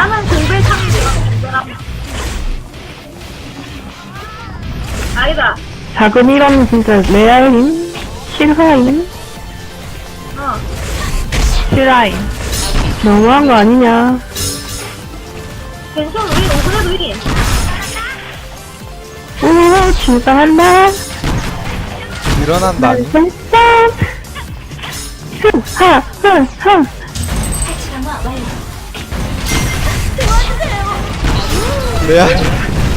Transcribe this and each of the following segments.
나는 공배 상이지만 공배라고. 아니다. 작은 이름 진짜 레알임? 실화임? 어. 실화임. 너무한 거 아니냐? 괜찮아. 우리 농구해도 이긴. 오, 출발한다. 일어난다 니 짠! 후, 하, 하, 하.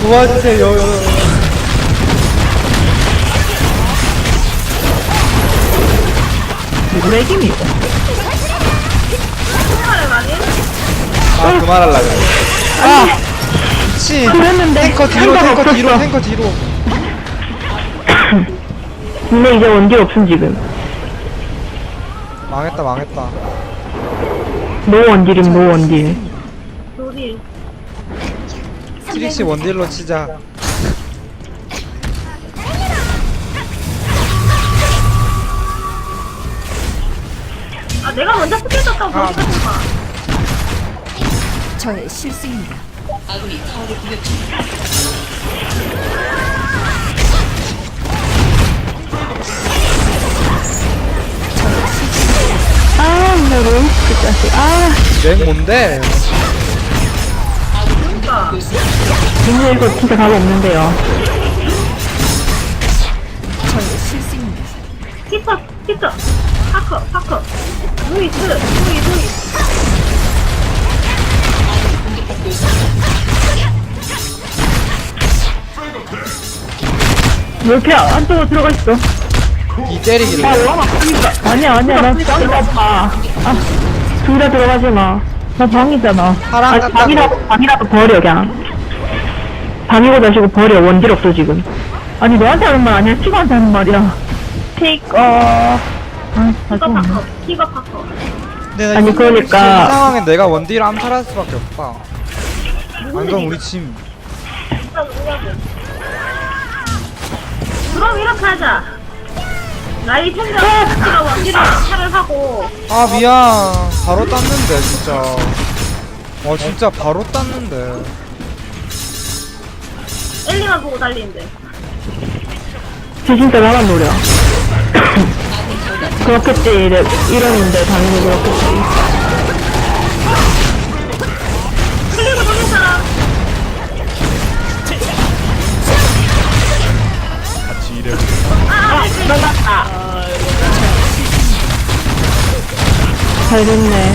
도와주세요 맥임이 생활을 많이 해? 아 그만할라 그래 아 미친 그랬는데 탱커 뒤로 탱커 뒤로. 탱커 뒤로 근데 이제 원딜 없음 지금. 망했다 망했다 노 원딜임 노 원딜. 트릭시 원딜로 치자 아, 내가 먼저 스킬 썼다고 아. 보니까 좀 봐. 저의 실수입니다. 아, 나 로이스 자식. 아, 랭 뭔데 그러니까. 근데 이거 진짜 답 없는데요. 피터, 피터. 파커, 파커. 루이스, 루이, 루이. 왜 이렇게 안쪽으로 들어가 있어? 이 때리길래 아. 아니야, 아니야, 나 들어가. 아, 둘 다 들어가지 마. 나 방이잖아. 사랑 아, 같다고. 방이라도, 방이라도 버려, 그냥. 방이고 자시고 버려. 원딜 없어, 지금. 아니, 너한테 하는 말 아니야. 친구한테 하는 말이야. 테이크, 어. 아, 다시. 근데 나 아니, 이- 그러니까- 이 상황엔 내가 원딜 암살할 수밖에 없다 안 그럼 우리 팀. 그럼 이렇게 하자. 나이 생각 자체가 원딜을 차를 하고 아 미안 바로 땄는데 진짜 와 진짜 바로 땄는데 엘리만 보고 달리는데. 쟤 진짜 나만 노려. 그렇겠지, 이래, 이러는데 당연히 그렇겠지. 클릭을 돌린 사람. 잘 됐네.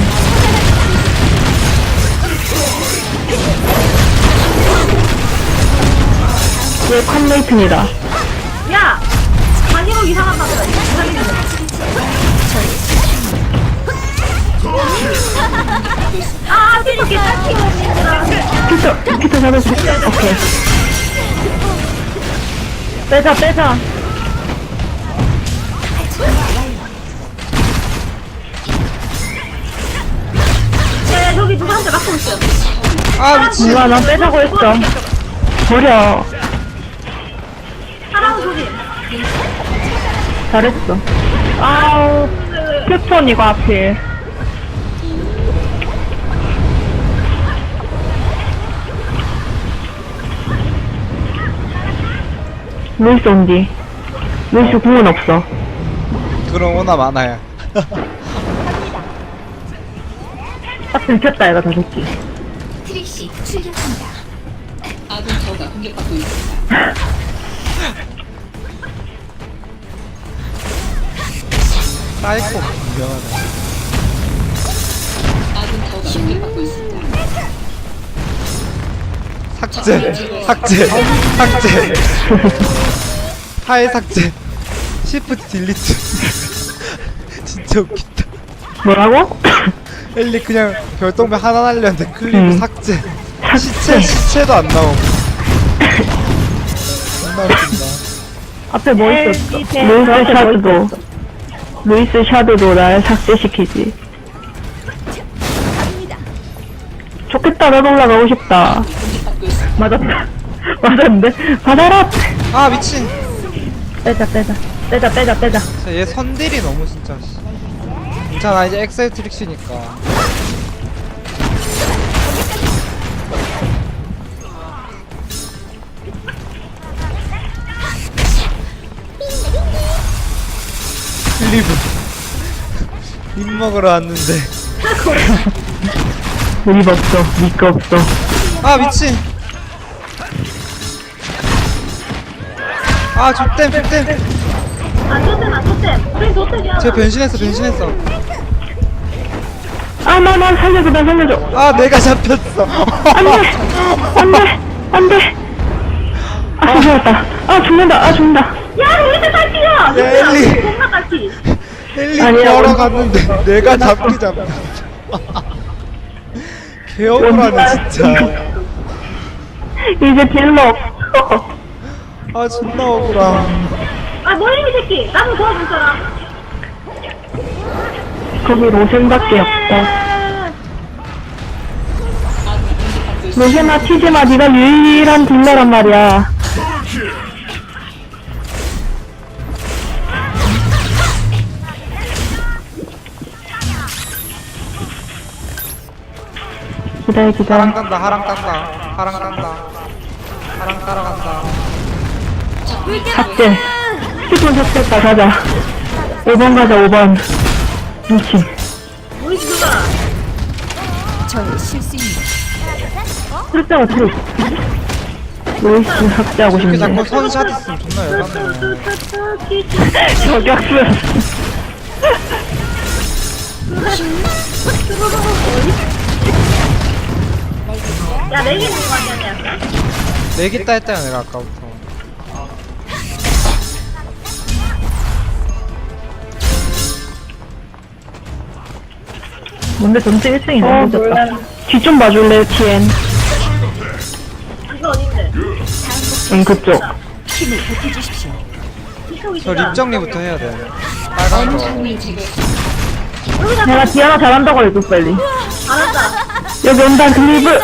얘 컴레이튼이다. 야! 반이로 이상한 남자. 이상한 아, 피터 개딱히워, 진짜. 피터, 피터 잡을 수 있어. 오케이. 빼자, 빼자. 야, 야, 저기 누구한테 맞고 있어. 아 미친 누가 나 빼자고 했어. 버려. 사람 소리. 잘했어. 아우, 휴톤 이거 하필. 루이스 온디. 루이스 궁은 없어. 그럼 오나 많아야 딱 들켰다, 얘가 다 새끼. 트릭시 출격합니다. 사이코. 유명하다. 삭제 삭제 삭제. 파일 삭제. 시프트 딜리트. 진짜 웃긴다. 뭐라고? 엘리 그냥 별똥배 하나 날렸는데 클릭 음. 삭제 시체 시체도 안 나옴 존나 웃긴다 앞에 뭐 있었어? 루이스 샤드도. 루이스 샤드도 날 삭제시키지. 좋겠다, 나도 올라가고 싶다. 맞았다. 맞았는데? 받아라! 아 미친 빼자, 빼자. 빼자, 빼자, 빼자. 진짜 얘 선딜이 너무 진짜 씨. 괜찮아 이제 엑셀트릭스니까. 클리브 입 먹으러 왔는데. 우리 없어 니꺼 없어. 아 미친. 아 족댐 족댐 안 좋댐 안 좋댐 우린 좋댐이야 쟤 변신했어 변신했어 아, 나, 나 살려줘, 나 살려줘. 아 내가 잡혔어 안 돼! 안 돼! 안 돼! 아, 죽었다. 아, 죽는다. 아, 죽는다. 야 우리들 딸피야 야, 엘리. 겁나 딸피 헬리 아니야, 걸어갔는데 내가 잡기 잡 개억울하네 진짜 이제 딜러 없어. 아 존나 억울함 아 뭐야 이 새끼 나도 도와줄 사람 거기 로션밖에 없다. 로션아, 튀지마. 네가 유일한 딜러란 말이야. 기다려, 기다려. 하랑 간다 하랑 간다 하랑 간다 하랑 따라간다 삭제. 스폰 삭제했다, 가자. 5번 가자, 5번. 미친. 우리 누가 저의 실수입니다. 트루자가 트루. 로이스 이렇게 싶네. 자꾸 선샷 있으면 존나 열받네 저격수. 야 내기 있는 거 아니야 아까 내겠다 했잖아 내가 아까부터 뭔데 전체 1승이 너무 늦었다. 뒤 좀 봐줄래, TN. 응, 그쪽. 저 립 정리부터 해야 돼 빨간 거 내가 디아나 잘한다고 해줘, 빨리. 알았다 여기 온다, 클리브.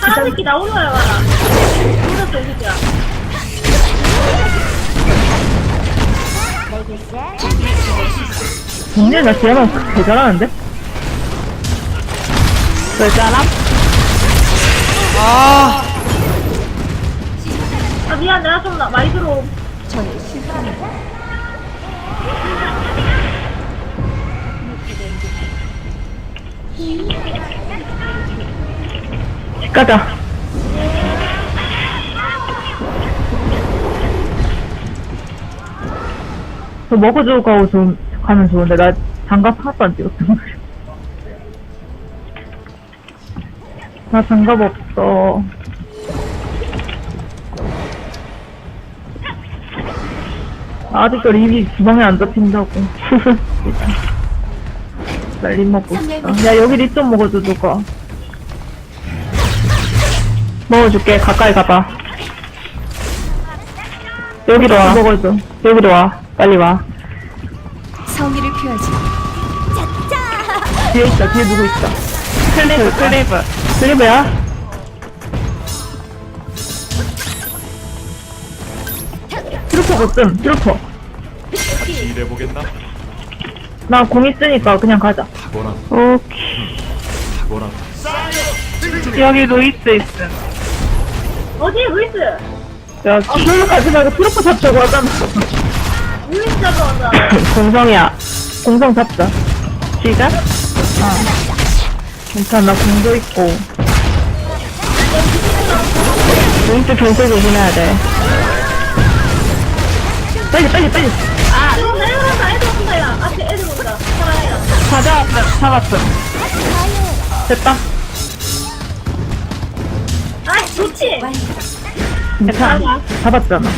사람 새끼 나 올라와 봐라 이 새끼야 근데 나 디아나 개 잘하는데? 왜 잘함? 아아 미안 내가 좀 나- 많이 들어 가자. 저 먹어주고 가고 좀 가면 좋은데 나 장갑 하나도 안 찍었단 나 장갑 없어. 아직도 립이 주방에 안 잡힌다고. 나립 먹고 싶다. 야 여기 립 좀 먹어줘 누가. 먹어줄게. 가까이 가봐. 여기로 와. 먹어줘. 여기로 와. 빨리 와. 성의를 표하지. 뒤에 있다. 뒤에 누구 있다. 클리브, 클리브. 클리브야? 트루퍼 못씀. 트루퍼. 일해보겠나? 나 공 있으니까 그냥 가자. 탁월한 오케이. 탁월한 여기 루이스 있음. 어디 루이스 야, 기술로 가지 말고 트루퍼 잡자고 하잖아. 루이스 공성이야. 공성 잡자. 시작? 어. 괜찮아, 공도 있고. 왼쪽 경찰 조심해야 돼. 빨리, 빨리, 빨리. 아 온다 사랑해라 찾아왔어, 잡았어. 됐다. 아 좋지 괜찮아. 잡았잖아.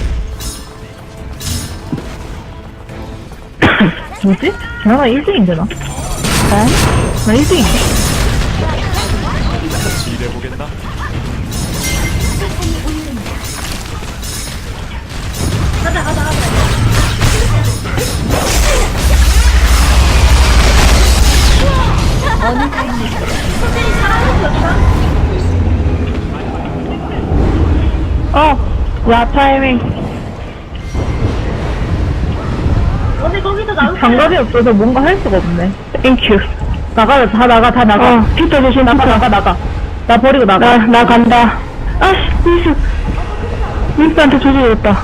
뭐지? 전화가 1등인데, 나? 나? 나 1등인데? 일해보겠나? 가자 가자 가자 어느? 소진이 사랑하는 거 없어? 어! 야, 타이밍. 오늘 거기서 나올 장갑이 없어서 뭔가 할 수가 없네. 땡큐. 나가, 다 나가, 다 나가. 어, 피터 조심, 나가, 나가, 나가. 나 버리고 나가. 나, 나 간다. 아씨. 미스한테 조져줬다.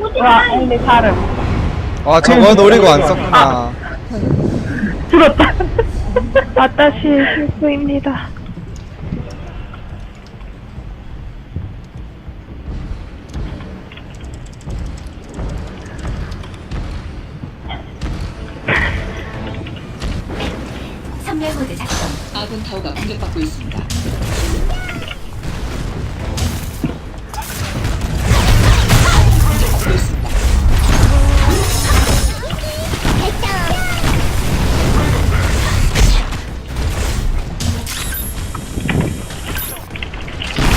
오지 와, 마 근데 사름. 아 저거 노리고 안 썼구나 죽었다. 아따시 실수입니다. 선멸모드 작동. 아군 타워가 공격받고 있습니다. 공격받고 있습니다.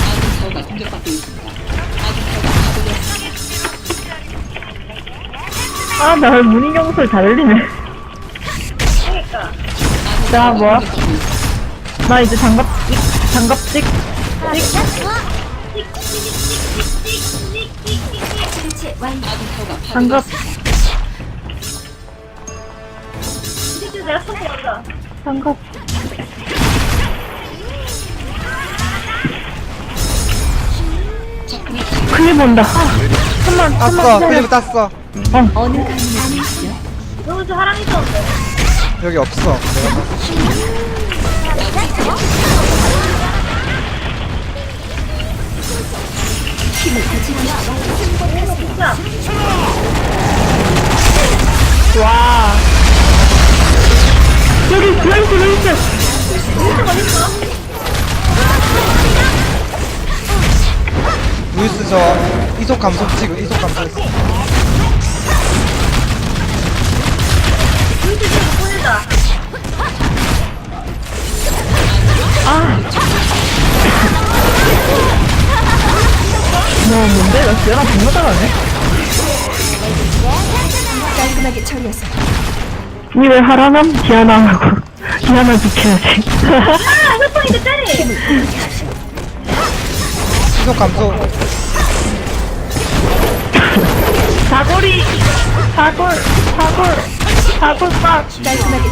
아군 타워가 공격받고 있습니다. 아군 타워가 파괴되었습니다. 아, 나 문인경술 잘 들리네. 타워가 뭐야? 나 이제 장갑, 찍, 장갑 찍. 설치 완료. 장갑. 장갑. 클립 온다. 아, 한번, 땄어 한번 클리브 땄어 어느 가문이시죠? 여기서 사람 있었는데. 여기 없어. 와. 여기, 루이스, 루이스. 루이스 저 이속 감속 지금 이속 감속했어 보낸다. 뭐, 뭔데? 나 쟤랑 정말 잘하네. 깔끔하게 처리해서 니왜 하라남? 디아나하고. 디아나 지켜야지. 아, 휴폰인데 때리. 이속 감속 사거리! 사골! 사골! 사골 빡! 깔끔하게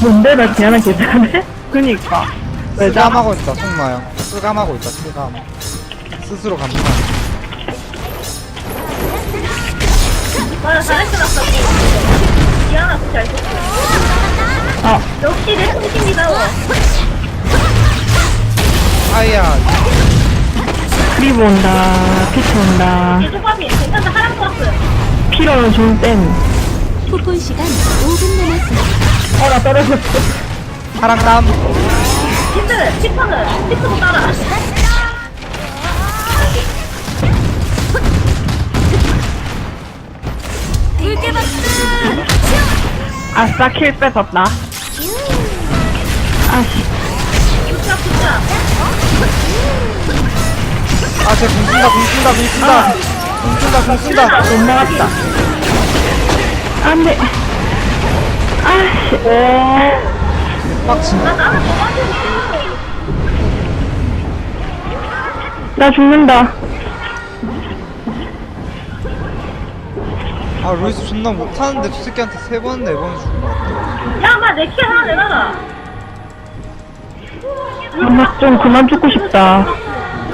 뭔데? 나 디아나 괜찮네? 그니까. 왜 나? 쓰감하고 있다 속마요 쓰감하고 있다 쓰감 스스로 감사 맞아, 잘했어, 났어. 미안하, 진짜 잘 썼어. 아, 역시 내 손님이다. 아이야 크 리브 온다. 피치 온다. 괜찮다. 피로는 좀 뺀. 폭군 시간 5분 남았습니다. 어, 나 떨어졌어. 파랑 땀 힌트, 치퍼는, 치퍼도 따라. 아싸, 킬 뺏었다. 아씨. 진짜, 진짜. 아쟤 궁쓴다 궁쓴다 궁쓴다 궁쓴다 궁쓴다 못 나갔다. 안 돼. 아씨. 오. 빡친 나 나는 뭐 하지? 나 죽는다. 아 루이스 존나 못하는데 저 새끼한테 세 번 네 번 죽은 거 같아 야, 마, 내키 하나 내놔라. 엄마 좀 그만 죽고 싶다.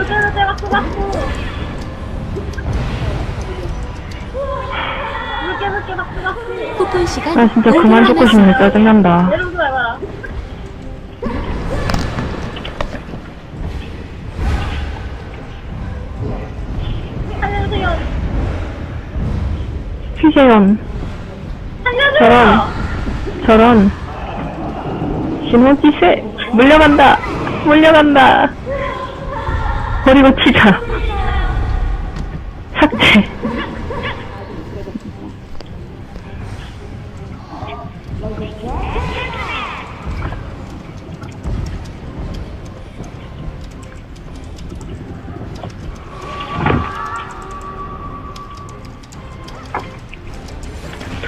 여기는 내가 쏘봤고. 늦게 늦게 막 쏘봤고. 폭군 시간 나 진짜 5분 그만 죽고 싶네. 짜증난다. 내려오지 말아라. 살려주세요. 휘재현. 살려줘요. 저런. 저런. 신혼지세. 물려간다. 물려간다. 버리고 치자. 삭제.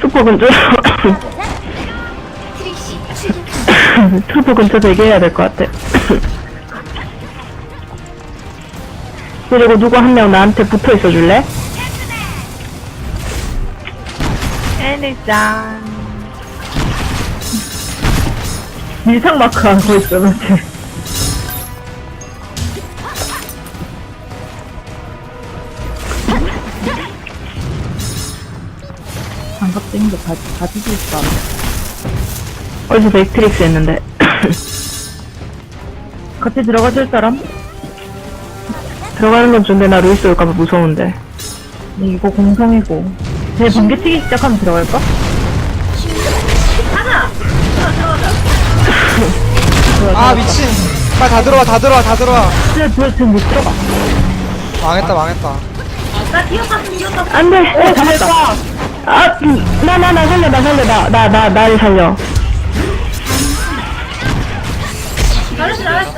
슈퍼 근처 슈퍼 근처 대기해야 될 것 같아. 그리고 누구 한 명 나한테 붙어 있어 줄래? 애니짱. 밀상 마크 하고 있어, 나 지금. 장갑 거 다, 다 뒤질까. 어디서 맥트릭스 했는데. 같이 들어가줄 사람? 들어가는 건 좋은데 나 루이스 올까봐 무서운데. 이거 공성이고. 제 번개치기 시작하면 들어갈까? 아 미친 빨리 다 들어와 다 들어와 다 들어와 근데 저 지금 못 들어가. 망했다 망했다. 안 돼! 어, 잘했다! 아, 나, 나, 나 살려, 나 살려, 나, 나, 나, 나를 살려. 잘했어, 잘했어,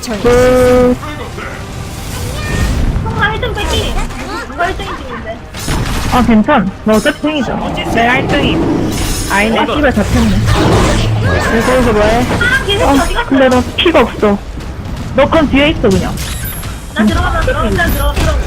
잘했어. 아, 괜찮. 너 어차피 생이잖아. 내가 1등이. 아니네, 씨발 잡혔네. 왜 거기서 뭐해? 아, 어? 근데 너 피가 없어. 너 그럼 뒤에 있어, 그냥. 나 들어가봐, 들어가, 들어가, 들어가, 들어가.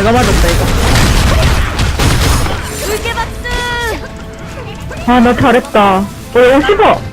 내가 맞았다, 이거. 아, 나 잘했다. 어, 50억!